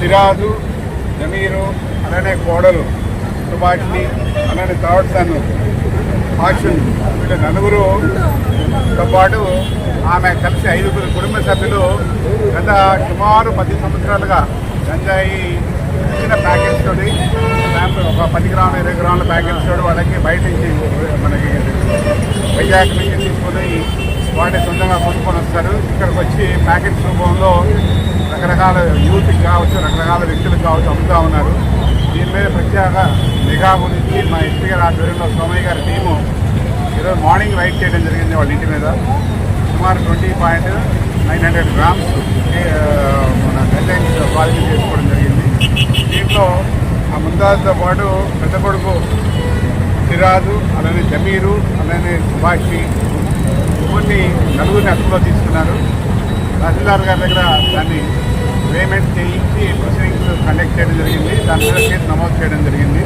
సిరాజు జమీరు అలానే కోడలు సుభాష్ని అలానే తాడుతాను సన్ వీళ్ళ నలుగురుతో పాటు ఆమె కలిసి ఐదుగురు కుటుంబ సభ్యులు గత సుమారు పది సంవత్సరాలుగా గంజాయి చిన్న ప్యాకెట్స్ తోటి ఒక పది గ్రాముల ఇరవై గ్రాముల ప్యాకెట్స్ తోటి వాళ్ళకి బయట నుంచి మనకి వైజాగ్ నుంచి తీసుకొని వాటిని సొంతంగా కొనుక్కొని వస్తారు. ఇక్కడికి వచ్చి ప్యాకెట్స్ రూపంలో రకరకాల యూత్కి కావచ్చు రకరకాల వ్యక్తులకు కావచ్చు అమ్ముతూ ఉన్నారు. దీని మీద ప్రత్యేక నిఘా గురించి మా ఎస్పీ గారి ఆధ్వర్యంలో సోమయ్య గారి టీము ఈరోజు మార్నింగ్ రైడ్ చేయడం జరిగింది వాళ్ళ ఇంటి మీద. సుమారు twenty point nine hundred grams మన గంజాయిని పాలసీ చేసుకోవడం జరిగింది. దీంట్లో ఆ ముందాజుతో పాటు పెద్ద కొడుకు సిరాజు అలానే జమీరు అలానే సుభాషి కొన్ని నలుగురిని అదుపులో తీసుకున్నారు. తహసీల్దార్ గారి దగ్గర దాన్ని పేమెంట్ చేయించి ప్రొసీడింగ్స్ కండక్ట్ చేయడం జరిగింది దాని మీద కేసు నమోదు చేయడం జరిగింది.